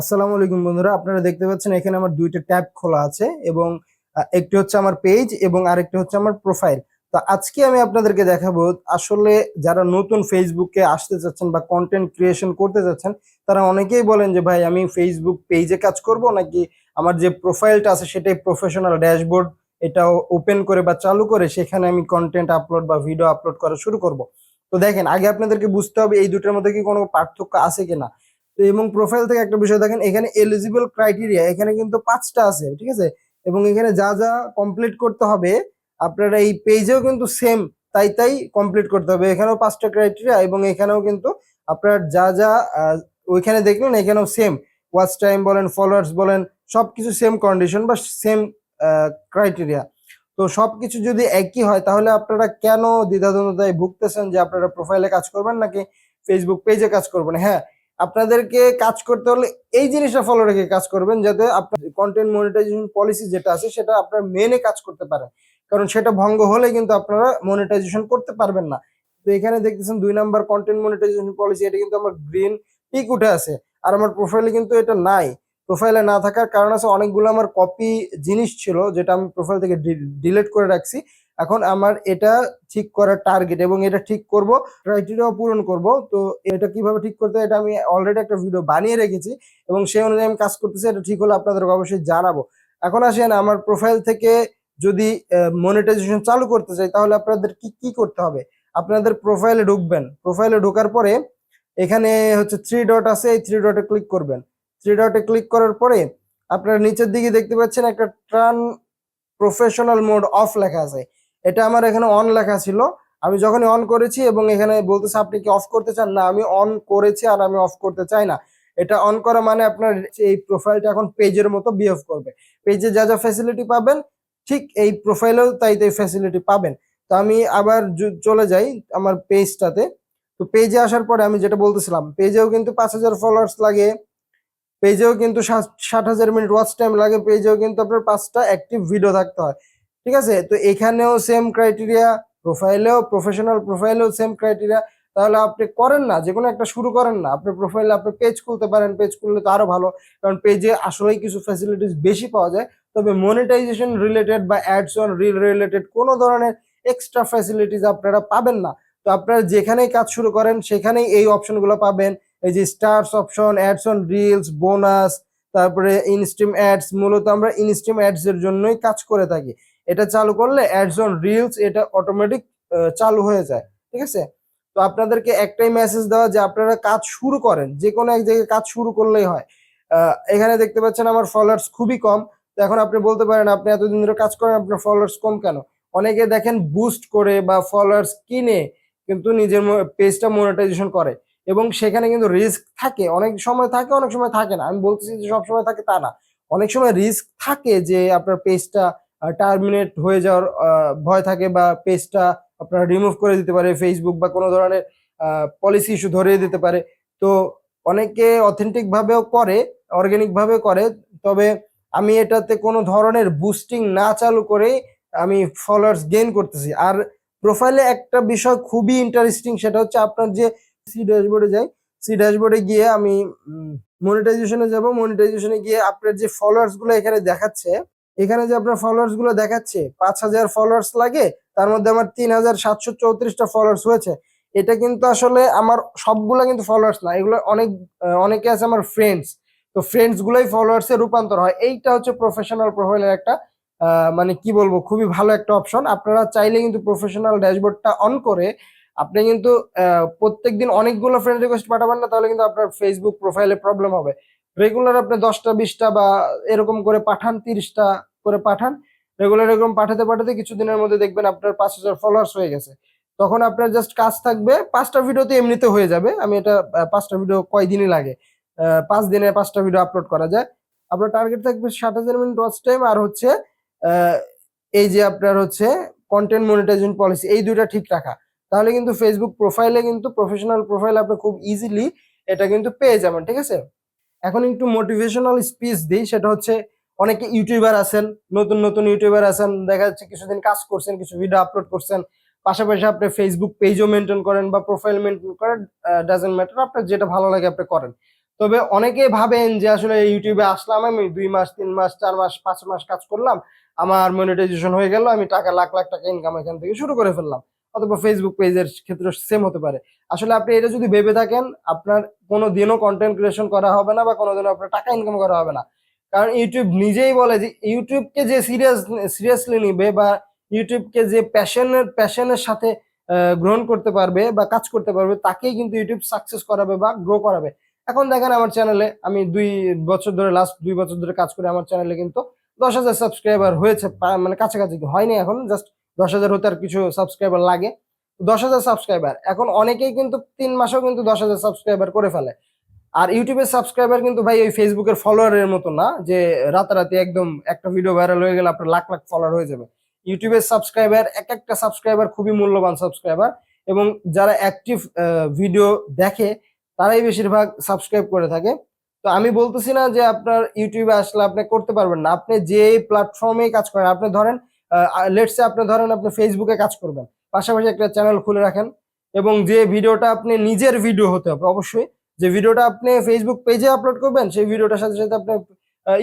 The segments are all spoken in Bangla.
আসসালামু আলাইকুম বন্ধুরা, আপনারা দেখতে পাচ্ছেন এখানে আমার দুইটা ট্যাব খোলা আছে এবং একটি হচ্ছে আমার পেজ এবং আরেকটি হচ্ছে আমার প্রোফাইল তো আজকে আমি আপনাদেরকে দেখাবো আসলে যারা নতুন ফেসবুকে আসতে চাচ্ছেন বা কন্টেন্ট ক্রিয়েশন করতে চাচ্ছেন, তারা অনেকেই বলেন যে, ভাই, আমি ফেসবুক পেজে কাজ করব নাকি আমার যে প্রোফাইলটা আছে সেটাই প্রফেশনাল ড্যাশবোর্ড এটা ওপেন করে বা চালু করে সেখানে আমি কন্টেন্ট আপলোড বা ভিডিও আপলোড করা শুরু করব? তো দেখেন, আগে আপনাদেরকে বুঝতে হবে এই দুটোর মধ্যে কি কোনো পার্থক্য আছে কিনা। তো এবং প্রোফাইল থেকে একটা বিষয় দেখেন, এখানে এলিজিবল ক্রাইটেরিয়া এখানে কিন্তু পাঁচটা আছে, ঠিক আছে? এবং এখানে যা যা কমপ্লিট করতে হবে, আপনারা এই পেজেও কিন্তু সেম তাই তাই কমপ্লিট করতে হবে। এখানেও পাঁচটা ক্রাইটেরিয়া এবং এখানেও কিন্তু আপনার যা যা ওইখানে দেখলেন এখানেও সেম ওয়াচ টাইম বলেন ফলোয়ার্স বলেন সব কিছু সেম কন্ডিশন বা সেম ক্রাইটেরিয়া তো সবকিছু যদি একই হয়, তাহলে আপনারা কেন দ্বিধাদ্বন্দ্বতায় ভুগতেছেন যে আপনারা প্রোফাইলে কাজ করবেন নাকি ফেসবুক পেজে কাজ করবেন? হ্যাঁ আপনাদেরকে কাজ করতে হলে এই জিনিসটা ফলো রেখে কাজ করবেন যাতে আপনার কন্টেন্ট মনিটাইজেশন পলিসি যেটা আছে, সেটা আপনার মেনে কাজ করতে পারেন কারণ সেটা ভঙ্গ হলে কিন্তু আপনারা মনিটাইজেশন করতে পারবেন না। তো এখানে দেখতেছেন দুই নাম্বার কন্টেন্ট মনিটাইজেশন পলিসি এটা কিন্তু আমার গ্রিন টিক উঠে আছে। আর আমার প্রোফাইলে কিন্তু এটা নাই। প্রোফাইলে না থাকার কারণ আছে, অনেকগুলো আমার কপি জিনিস ছিল, যেটা আমি প্রোফাইল থেকে ডিলিট করে রাখছি। এখন আমার এটা ঠিক করার টার্গেট এবং এটা ঠিক করব ক্রাইটেরিয়া পূরণ করব। তো এটা কীভাবে ঠিক করতে এটা আমি অলরেডি একটা ভিডিও বানিয়ে রেখেছি এবং সেই অনুযায়ী আমি কাজ করতেছি, এটা ঠিক হলে আপনাদেরকে অবশ্যই জানাব। এখন আসেন, আমার প্রোফাইল থেকে যদি মনিটাইজেশন চালু করতে চাই, তাহলে আপনাদের কি কি করতে হবে? আপনাদের প্রোফাইলে ঢুকবেন। প্রোফাইলে ঢোকার পরে এখানে হচ্ছে থ্রি ডট আছে, এই থ্রি ডটে ক্লিক করবেন। থ্রি ডটে ক্লিক করার পরে আপনারা নিচের দিকে দেখতে পাচ্ছেন একটা ট্রান প্রফেশনাল মোড অফ লেখা আছে। এটা আমার এখানে অন লেখা ছিল। আমি যখনই অন করেছি এবং এখানে বলতেছে, আপনি কি অফ করতে চান? না, আমি অন করেছি আর আমি অফ করতে চাই না। এটা অন করা মানে আপনার এই প্রোফাইলটা এখন পেজের মতো বিহেভ করবে। পেজে যা যা ফ্যাসিলিটি পাবেন, ঠিক এই প্রোফাইলেও তাই তাই ফ্যাসিলিটি পাবেন। তো আমি আবার চলে যাই আমার পেজটাতে তো পেজে আসার পরে আমি যেটা বলতেছিলাম পেজেও কিন্তু পাঁচ হাজার ফলোয়ার্স লাগে পেজেও কিন্তু ষাট- হাজার মিনিট ওয়াচ টাইম লাগে পেজেও কিন্তু আপনার পাঁচটা অ্যাক্টিভ ভিডিও থাকতে হয়। ঠিক আছে? তো এখানেও সেম ক্রাইটেরিয়া প্রোফাইলেও প্রফেশনাল প্রোফাইলেও সেম ক্রাইটেরিয়া তাহলে আপনি করেন না যে কোনো একটা শুরু করেন না। আপনি প্রোফাইলে আপনি পেজ খুলতে পারেন পেজ খুললে তো আরও ভালো। কারণ পেজে আসলেই কিছু ফ্যাসিলিটিস বেশি পাওয়া যায়। তবে মনিটাইজেশন রিলেটেড বা অ্যাডস অন রিল রিলেটেড কোনো ধরনের এক্সট্রা ফ্যাসিলিটিস আপনারা পাবেন না। তো আপনারা যেখানেই কাজ শুরু করেন, সেখানেই এই অপশনগুলো পাবেন। এই যে stars option ads on reels bonus তারপরে ইনস্ট্রিম অ্যাডস মূলত আমরা ইনস্ট্রিম অ্যাডস এর জন্যই কাজ করে থাকি। এটা চালু করলে অ্যাডস অন রিলস এটা অটোমেটিক চালু হয়ে যায়, ঠিক আছে? তো আপনাদেরকে একটাই মেসেজ দেওয়া যে আপনারা কাজ শুরু করেন, যে কোনো এক জায়গায় কাজ শুরু করলেই হয়। এখানে দেখতে পাচ্ছেন আমার ফলোয়ার্স খুবই কম। তো এখন আপনি বলতে পারেন, আপনি এতদিন ধরে কাজ করেন, আপনার ফলোয়ার্স কম কেন? অনেকে দেখেন বুস্ট করে বা ফলোয়ার্স কিনে, কিন্তু নিজের পেজটা মনিটাইজেশন করে। এবং সেখানে কিন্তু রিস্ক থাকে। অনেক সময় থাকে, অনেক সময় থাকে না। আমি বলতেছি যে সব সময় থাকে তা না। অনেক সময় রিস্ক থাকে যে আপনার পেজটা টার্মিনেট হয়ে যাওয়ার ভয় থাকে বা পেজটা আপনারা রিমুভ করে দিতে পারে ফেসবুক বা কোনো ধরনের পলিসি ইস্যু ধরিয়ে দিতে পারে। তো অনেকে অথেন্টিক ভাবেও করে অর্গানিক ভাবে করে, তবে আমি এটাতে কোনো ধরনের বুস্টিং না চালু করে আমি ফলোয়ার্স গেইন করতেছি। আর প্রোফাইলে একটা বিষয় খুবই ইন্টারেস্টিং সেটা হচ্ছে আপনার যে সি ড্যাশবোর্ডে যাই সি ড্যাশবোর্ডে গিয়ে আমি মনিটাইজেশনে যাব মনিটাইজেশনে গিয়ে আপনার যে ফলোয়ার্সগুলো এখানে দেখাচ্ছে এখানে যে আপনার ফলোয়ার্সগুলো দেখাচ্ছে, পাঁচ হাজার ফলোয়ার্স লাগে, তার মধ্যে আমার তিন হাজার সাতশো চৌত্রিশটা ফলোয়ার্স হয়েছে। এটা কিন্তু আসলে আমার সবগুলা কিন্তু ফলোয়ার্স না, এগুলো অনেক, অনেকে আছে আমার ফ্রেন্ডস তো ফ্রেন্ডস গুলোই ফলোয়ার্স এ রূপান্তর হয়। এইটা হচ্ছে প্রফেশনাল প্রোফাইলের একটা মানে কি বলব, খুবই ভালো একটা অপশন আপনারা চাইলে কিন্তু প্রফেশনাল ড্যাশবোর্ডটা অন করে আপনি কিন্তু প্রত্যেক দিন অনেকগুলো ফ্রেন্ড রিকোয়েস্ট পাঠাবেন না, তাহলে কিন্তু আপনার ফেসবুক প্রোফাইলে প্রবলেম হবে। রেগুলার আপনি দশটা, বিশটা বা এরকম করে পাঠান তিরিশটা করে পাঠান। রেগুলার এরকম পাঠাতে পাঠাতে কিছুদিনের মধ্যে দেখবেন আপনার পাঁচ হাজার ফলোয়ার্স হয়ে গেছে। তখন আপনার জাস্ট কাজ থাকবে, পাঁচটা ভিডিওতে এমনিতে হয়ে যাবে। আমি এটা পাঁচটা ভিডিও কয়দিনই লাগে? পাঁচ দিনে পাঁচটা ভিডিও আপলোড করা যায়। আপনার টার্গেট থাকবে ষাট হাজার মিনিট ওয়াচ টাইম আর হচ্ছে এই যে আপনার হচ্ছে কন্টেন্ট মনিটাইজেশন পলিসি এই দুইটা ঠিক রাখা। তাহলে কিন্তু ফেসবুক প্রোফাইলে কিন্তু প্রফেশনাল প্রোফাইল আপনি খুব ইজিলি এটা কিন্তু পেয়ে যাবেন, ঠিক আছে? এখন একটু মোটিভেশনাল স্পিচ দিই, সেটা হচ্ছে অনেকে ইউটিউবার আছেন, নতুন নতুন ইউটিউবার আছেন, দেখা যাচ্ছে কিছুদিন কাজ করছেন, কিছু ভিডিও আপলোড করছেন, পাশাপাশি আপনি ফেসবুক পেজও মেনটেন করেন বা প্রোফাইল মেনটেন করেন ডাজেন্ট ম্যাটার আপনার যেটা ভালো লাগে আপনি করেন। তবে অনেকে ভাবেন যে আসলে ইউটিউবে আসলাম, আমি দুই মাস, তিন মাস, চার মাস, পাঁচ মাস কাজ করলাম, আমার মনিটাইজেশন হয়ে গেল, আমি টাকা, লাখ লাখ টাকা ইনকাম এখান থেকে শুরু করে ফেললাম। অথবা ফেসবুক পেজের ক্ষেত্রে সেম হতে পারে। আসলে আপনি এটা যদি ভেবে থাকেন, আপনার কোনো দিনও কন্টেন্ট ক্রিয়েশন করা হবে না বা কোনোদিনও আপনার টাকা ইনকাম করা হবে না। কারণ ইউটিউব নিজেই বলে যে ইউটিউবকে যে সিরিয়াস সিরিয়াসলি নিবে বা ইউটিউবকে যে প্যাশনের প্যাশনের সাথে গ্রহণ করতে পারবে বা কাজ করতে পারবে, তাকেই কিন্তু ইউটিউব সাকসেস করাবে বা গ্রো করাবে। এখন দেখেন আমার চ্যানেলে আমি দুই বছর ধরে লাস্ট দুই বছর ধরে কাজ করে আমার চ্যানেলে কিন্তু দশ হাজার সাবস্ক্রাইবার হয়েছে মানে কাছাকাছি হয়নি এখন জাস্ট দশ হাজার হতে আর কিছু সাবস্ক্রাইবার লাগে। দশ হাজার সাবস্ক্রাইবার এখন অনেকেই কিন্তু তিন মাসেও কিন্তু দশ হাজার সাবস্ক্রাইবার করে ফেলে। আর ইউটিউবের সাবস্ক্রাইবার কিন্তু ভাই ওই ফেসবুকের ফলোয়ারের মতো না, যে রাতারাতি একদম একটা ভিডিও ভাইরাল হয়ে গেলে আপনার লাখ লাখ ফলোয়ার হয়ে যাবে। ইউটিউবের সাবস্ক্রাইবার এক একটা সাবস্ক্রাইবার খুবই মূল্যবান সাবস্ক্রাইবার এবং যারা অ্যাক্টিভ ভিডিও দেখে, তারাই বেশিরভাগ সাবস্ক্রাইব করে থাকে। তো আমি বলতেছি না যে আপনার ইউটিউবে আসলে আপনি করতে পারবেন না। আপনি যে প্ল্যাটফর্মে কাজ করেন, আপনি ধরেন লেটসে আপনি ধরেন আপনি ফেসবুকে কাজ করবেন, পাশাপাশি একটা চ্যানেল খুলে রাখেন এবং যে ভিডিওটা আপনি নিজের ভিডিও হতে হবে, অবশ্যই যে ভিডিওটা আপনি ফেসবুক পেজে আপলোড করবেন, সেই ভিডিওটার সাথে সাথে আপনি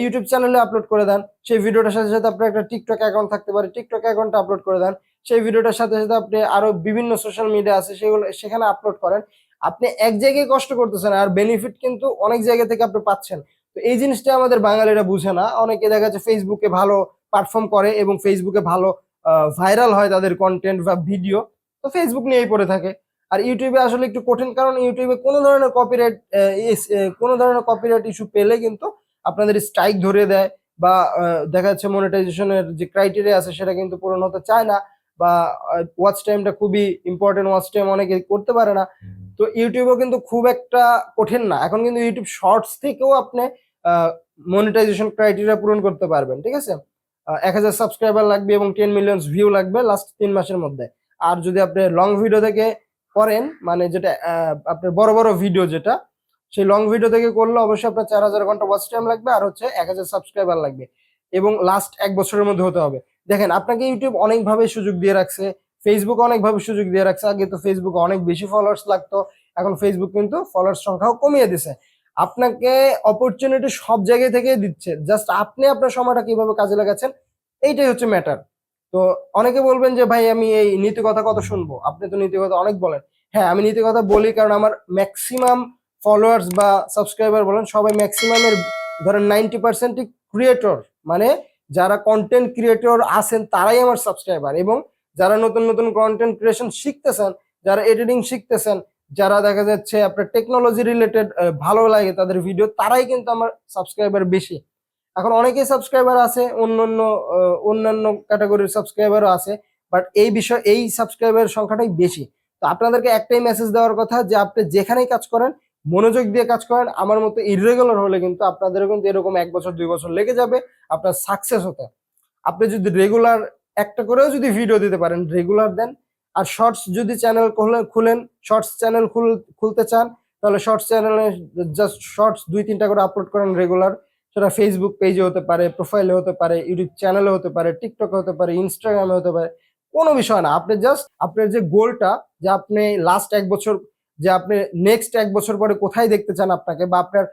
ইউটিউব চ্যানেলে আপলোড করে দেন। সেই ভিডিওটার সাথে সাথে আপনার একটা টিকটক অ্যাকাউন্ট থাকতে পারে টিকটক অ্যাকাউন্ট আপলোড করে দেন। সেই ভিডিওটার সাথে সাথে আপনি আরও বিভিন্ন সোশ্যাল মিডিয়া আছে, সেগুলো সেখানে আপলোড করেন। আপনি এক জায়গায় কষ্ট করতেছেন, আর বেনিফিট কিন্তু অনেক জায়গা থেকে আপনি পাচ্ছেন। তো এই জিনিসটা আমাদের বাঙালিরা বুঝে না। অনেকে দেখা যাচ্ছে ফেসবুকে ভালো পারফর্ম করে এবং ফেসবুকে ভালো ভাইরাল হয় তাদের কন্টেন্ট বা ভিডিও তো ফেসবুক নিয়েই পড়ে থাকে। আর ইউটিউবে আসলে একটু কঠিন কারণ ইউটিউবে কোনো ধরনের কপিরাইট কোনো ধরনের কপিরাইট ইস্যু পেলে কিন্তু আপনাদের স্ট্রাইক ধরে দেয় বা দেখা যাচ্ছে মনিটাইজেশনের যে ক্রাইটেরিয়া আছে সেটা কিন্তু পূরণ হতে চায় না বা ওয়াচ টাইমটা খুবই ইম্পর্টেন্ট ওয়াচ টাইম অনেকে করতে পারে না। তো ইউটিউবও কিন্তু খুব একটা কঠিন না। এখন কিন্তু ইউটিউব শর্টস থেকেও আপনি মনিটাইজেশন ক্রাইটেরিয়া পূরণ করতে পারবেন ঠিক আছে? এক হাজার সাবস্ক্রাইবার লাগবে এবং টেন মিলিয়ন ভিউ লাগবে লাস্ট তিন মাসের মধ্যে। আর যদি আপনি লং ভিডিও থেকে করেন মানে যেটা আপনার বড় বড় ভিডিও যেটা, সেই লং ভিডিও থেকে করলে অবশ্যই আপনার চার হাজার ঘণ্টা ওয়াচ টাইম লাগবে আর হচ্ছে এক হাজার সাবস্ক্রাইবার লাগবে এবং লাস্ট এক বছরের মধ্যে হতে হবে। দেখেন, আপনাকে ইউটিউব অনেকভাবে সুযোগ দিয়ে রাখছে ফেসবুক অনেকভাবে সুযোগ দিয়ে রাখছে, আগে তো ফেসবুকে অনেক বেশি ফলোয়ার্স লাগতো, এখন ফেসবুক কিন্তু ফলোয়ার্স সংখ্যাও কমিয়ে দিছে। আপনাকে অপরচুনিটি সব জায়গায় থেকে দিচ্ছে জাস্ট আপনি আপনার সময়টা কীভাবে কাজে লাগাচ্ছেন, এইটাই হচ্ছে ম্যাটার তো অনেকে বলবেন যে, ভাই, আমি এই নীতি কথা কত শুনব? আপনি তো নীতি কথা অনেক বলেন। হ্যাঁ আমি নীতি কথা বলি কারণ আমার ম্যাক্সিমাম ফলোয়ার্স বা সাবস্ক্রাইবার বলেন, সবাই ম্যাক্সিমামের ধরেন নাইনটি পার্সেন্টই ক্রিয়েটর মানে যারা কন্টেন্ট ক্রিয়েটর আছেন, তারাই আমার সাবস্ক্রাইবার এবং যারা নতুন নতুন কন্টেন্ট ক্রিয়েশন শিখতেছেন, যারা এডিটিং শিখতেছেন, যারা দেখা যাচ্ছে আপনার টেকনোলজি রিলেটেড ভালো লাগে তাদের ভিডিও তারাই কিন্তু আমার সাবস্ক্রাইবার বেশি। এখন অনেকেই সাবস্ক্রাইবার আছে, অন্যান্য অন্যান্য ক্যাটাগরির সাবস্ক্রাইবারও আছে বাট এই বিষয়, এই সাবস্ক্রাইবার সংখ্যাটাই বেশি। তো আপনাদেরকে একটাই মেসেজ দেওয়ার কথা যে, আপনি যেখানেই কাজ করেন, মনোযোগ দিয়ে কাজ করেন, আমার মতো ইরেগুলার হলে কিন্তু আপনাদেরও কিন্তু এরকম এক বছর, দুই বছর লেগে যাবে, আপনার সাকসেস হতে। আপনি যদি রেগুলার একটা করেও যদি ভিডিও দিতে পারেন রেগুলার দেন, আর শর্টস যদি চ্যানেল খুলেন শর্টস চ্যানেল খুলতে চান, তাহলে শর্টস চ্যানেলে জাস্ট শর্টস দুই, তিনটা করে আপলোড করেন রেগুলার সেটা ফেসবুক পেজে হতে পারে প্রোফাইলে হতে পারে ইউটিউব চ্যানেলে হতে পারে টিকটকে হতে পারে ইনস্টাগ্রামে হতে পারে, কোনো বিষয় না। আপনি জাস্ট আপনার যে গোলটা যে আপনি লাস্ট এক বছর, যে আপনি নেক্সট এক বছর পরে কোথায় দেখতে চান আপনাকে বা আপনার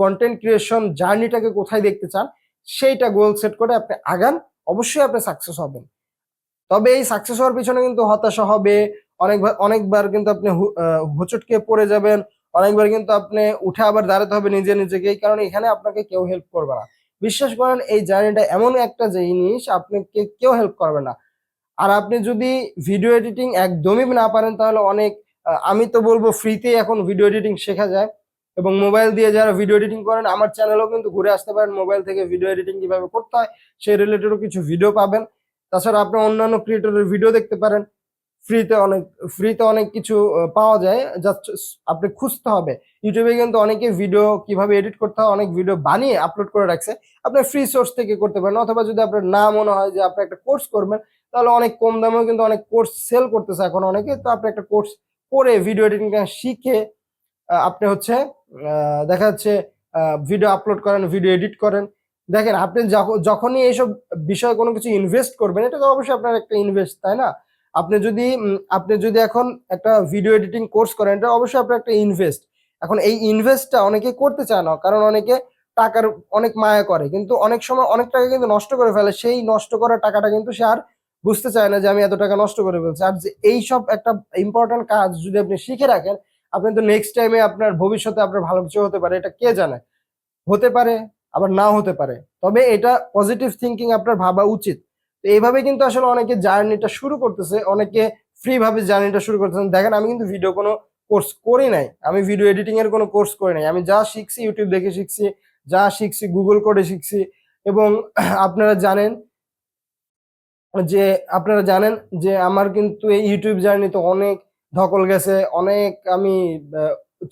কন্টেন্ট ক্রিয়েশন জার্নিটাকে কোথায় দেখতে চান, সেইটা গোল সেট করে আপনি আগান, অবশ্যই আপনি সাকসেস হবেন। তবে এই সাকসেস হওয়ার পিছনে কিন্তু হতাশা হবে অনেকবার অনেকবার কিন্তু আপনি হোঁচটকে পড়ে যাবেন অনেকবার কিন্তু আপনি উঠে আবার দাঁড়াতে হবে নিজে নিজেকে কারণে এখানে আপনাকে কেউ হেল্প করবে না। বিশ্বাস করেন, এই জার্নিটা এমন একটা জিনিস, আপনাকে কেউ হেল্প করবে না। আর আপনি যদি ভিডিও এডিটিং একদমই না পারেন, তাহলে অনেক আমি তো বলব ফ্রিতেই এখন ভিডিও এডিটিং শেখা যায়। এবং মোবাইল দিয়ে যারা ভিডিও এডিটিং করেন, আমার চ্যানেলেও কিন্তু ঘুরে আসতে পারেন মোবাইল থেকে ভিডিও এডিটিং কীভাবে করতে হয়, সেই রিলেটেডও কিছু ভিডিও পাবেন। তাছাড়া আপনি অন্যান্য ক্রিয়েটরের ভিডিও দেখতে পারেন। ফ্রিতে অনেক ফ্রিতে অনেক কিছু পাওয়া যায়। জাস্ট আপনি খুঁজতে হবে। ইউটিউবে কিন্তু অনেকে ভিডিও কীভাবে এডিট করতে হয়, অনেক ভিডিও বানিয়ে আপলোড করে রাখছে। আপনি ফ্রি সোর্স থেকে করতে পারেন। অথবা যদি আপনার না মনে হয় যে আপনি একটা কোর্স করবেন, তাহলে অনেক কম দামেও কিন্তু অনেক কোর্স সেল করতেছে এখন অনেকে। তো আপনি একটা কোর্স করে ভিডিও এডিটিং শিখে আপনি হচ্ছে দেখা যাচ্ছে ভিডিও আপলোড করেন ভিডিও এডিট করেন। দেখেন, আপনি যখ- যখনই এইসব বিষয়ে কোনো কিছু ইনভেস্ট করবেন, এটা তো অবশ্যই আপনার একটা ইনভেস্ট তাই না? আপনি যদি আপনি যদি এখন একটা ভিডিও এডিটিং কোর্স করেন, এটা অবশ্যই আপনার একটা ইনভেস্ট এখন এই ইনভেস্টটা অনেকে করতে চায় না, কারণ অনেকে টাকার অনেক মায়া করে। কিন্তু অনেক সময় অনেক টাকা কিন্তু নষ্ট করে ফেলে। সেই নষ্ট করা টাকাটা কিন্তু সে আর বুঝতে চায় না যে আমি এত টাকা নষ্ট করে ফেলছি। আর যে এইসব একটা ইম্পর্টেন্ট কাজ যদি আপনি শিখে রাখেন, আপনি তো নেক্সট টাইমে আপনার ভবিষ্যতে আপনার ভালো কিছু হতে পারে, এটা কে জানে? হতে পারে, আবার নাও হতে পারে। তবে এটা পজিটিভ থিঙ্কিং আপনার ভাবা উচিত। তো এইভাবে কিন্তু আসলে অনেকে জার্নিটা শুরু করতেছে, অনেকে ফ্রি ভাবে জার্নিটা শুরু করতেছেন দেখেন, আমি কিন্তু ভিডিও কোনো কোর্স করি নাই। আমি ভিডিও এডিটিং এর কোনো কোর্স করি নাই। আমি যা শিখছি ইউটিউব দেখে শিখছি, যা শিখছি গুগল করে শিখছি এবং আপনারা জানেন যে, আপনারা জানেন যে, আমার কিন্তু এই ইউটিউব জার্নি তো অনেক ধকল গেছে, অনেক আমি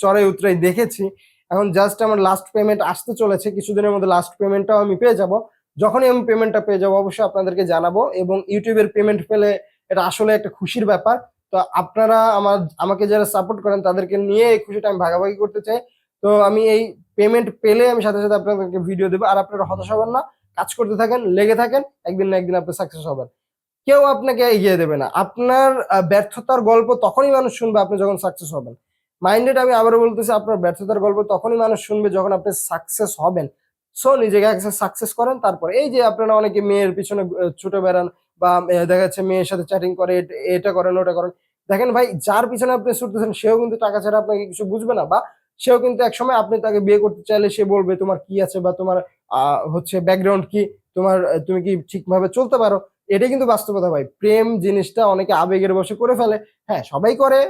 চড়াই উতরাই দেখেছি। এখন জাস্ট আমার লাস্ট পেমেন্ট আসতে চলেছে। কিছুদিনের মধ্যে লাস্ট পেমেন্টটাও আমি পেয়ে যাব। যখনই আমি পেমেন্টটা পেয়ে যাব, অবশ্যই আপনাদেরকে জানাব এবং ইউটিউবের পেমেন্ট পেলে এটা আসলে একটা খুশির ব্যাপার। তো আপনারা আমার, আমাকে যারা সাপোর্ট করেন, তাদেরকে নিয়ে এই খুশিটা আমি ভাগাভাগি করতে চাই। তো আমি এই পেমেন্ট পেলে আমি সাথে সাথে আপনাদেরকে ভিডিও দেবো। আর আপনারা হতাশ হবেন না, কাজ করতে থাকেন, লেগে থাকেন, একদিন না একদিন আপনি সাকসেস হবেন। কেউ আপনাকে এগিয়ে দেবে না। আপনার ব্যর্থতার গল্প তখনই মানুষ শুনবে আপনি যখন সাকসেস হবেন। মাইন্ডেড আমি আবারও বলতেছি, আপনার ব্যর্থতার গল্প তখনই মানুষ শুনবে যখন আপনি সাকসেস হবেন। সো নিজেকে একসাথে সাকসেস করেন, তারপরে এই যে আপনারা অনেকে মেয়ের পিছনে ছুটে বেড়ান বা দেখা যাচ্ছে মেয়ের সাথে চ্যাটিং করে, এটা করেন, ওটা করেন। দেখেন ভাই, যার পিছনে আপনি ছুটতেছেন, সেও কিন্তু টাকা ছাড়া আপনাকে কিছু বুঝবে না বা সেও কিন্তু একসময় আপনি তাকে বিয়ে করতে চাইলে সে বলবে, তোমার কি আছে বা তোমার হচ্ছে ব্যাকগ্রাউন্ড কি? তোমার তুমি কি ঠিকভাবে চলতে পারো? এটাই কিন্তু বাস্তবতা ভাই। প্রেম জিনিসটা অনেকে আবেগের বসে করে ফেলে। হ্যাঁ সবাই করে।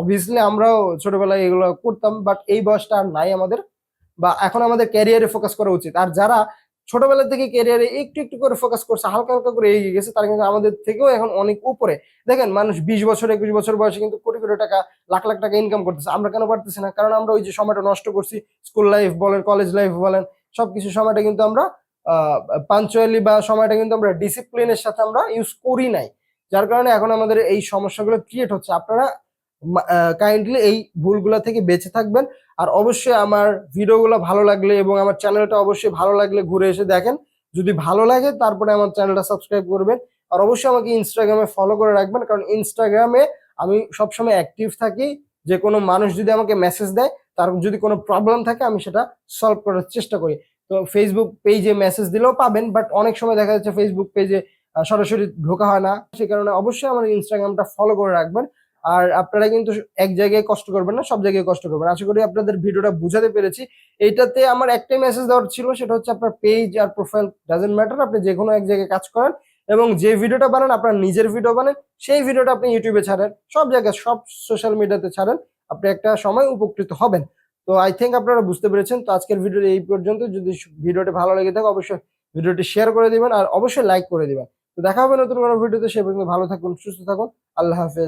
অবভিয়াসলি আমরাও ছোটবেলায় এগুলো করতাম বাট এই বয়সটা আর নাই আমাদের। বা এখন আমাদের ক্যারিয়ারে ফোকাস করা উচিত। আর যারা ছোটবেলা থেকে ক্যারিয়ারে একটু একটু করে ফোকাস করছে, হালকা হালকা করে এগিয়ে গেছে, তারা কিন্তু আমাদের থেকেও এখন অনেক উপরে। দেখেন, মানুষ বিশ বছর, একুশ বছর বয়সে কিন্তু কোটি কোটি টাকা, লাখ লাখ টাকা ইনকাম করতেছে। আমরা কেন পারতেছি না? কারণ আমরা ওই যে সময়টা নষ্ট করছি স্কুল লাইফ বলেন কলেজ লাইফ বলেন, সবকিছু সময়টা কিন্তু আমরা পাঞ্চুয়ালি বা সময়টা কিন্তু আমরা ডিসিপ্লিনের সাথে আমরা ইউজ করি নাই। যার কারণে এখন আমাদের এই সমস্যাগুলো ক্রিয়েট হচ্ছে। আপনারা কাইন্ডলি এই ভুলগুলো থেকে বেঁচে থাকবেন। আর অবশ্যই আমার ভিডিওগুলো ভালো লাগলে এবং আমার চ্যানেলটা অবশ্যই ভালো লাগলে ঘুরে এসে দেখেন। যদি ভালো লাগে তারপরে আমার চ্যানেলটা সাবস্ক্রাইব করবেন। আর অবশ্যই আমাকে ইনস্টাগ্রামে ফলো করে রাখবেন, কারণ ইনস্টাগ্রামে আমি সবসময় অ্যাক্টিভ থাকি। যে কোনো মানুষ যদি আমাকে মেসেজ দেয়, তার যদি কোনো প্রবলেম থাকে, আমি সেটা সলভ করার চেষ্টা করি। তো ফেসবুক পেজে মেসেজ দিলেও পাবেন বাট অনেক সময় দেখা যাচ্ছে ফেসবুক পেজে সরাসরি ঢোকা হয় না। সে কারণে অবশ্যই আমার ইনস্টাগ্রামটা ফলো করে রাখবেন। আর আপনারা কিন্তু এক জায়গায় কষ্ট করবেন না, সব জায়গায় কষ্ট করবেন আশা করি আপনাদের ভিডিওটা বুঝাতে পেরেছি। এইটাতে আমার একটাই মেসেজ দেওয়ার ছিল, সেটা হচ্ছে আপনার পেজ আর প্রোফাইল ডাজেন্ট ম্যাটার আপনি যে কোনো এক জায়গায় কাজ করেন এবং যে ভিডিওটা বানান, আপনার নিজের ভিডিও বানান, সেই ভিডিওটা আপনি ইউটিউবে ছাড়েন, সব জায়গায়, সব সোশ্যাল মিডিয়াতে ছাড়েন, আপনি একটা সময় উপকৃত হবেন। তো আই থিঙ্ক আপনারা বুঝতে পেরেছেন। তো আজকের ভিডিও এই পর্যন্ত। যদি ভিডিওটি ভালো লেগে থাকে, অবশ্যই ভিডিওটি শেয়ার করে দিবেন আর অবশ্যই লাইক করে দিবেন। তো দেখা হবে নতুন কোনো ভিডিওতে সে পর্যন্ত ভালো থাকুন, সুস্থ থাকুন। আল্লাহ হাফেজ।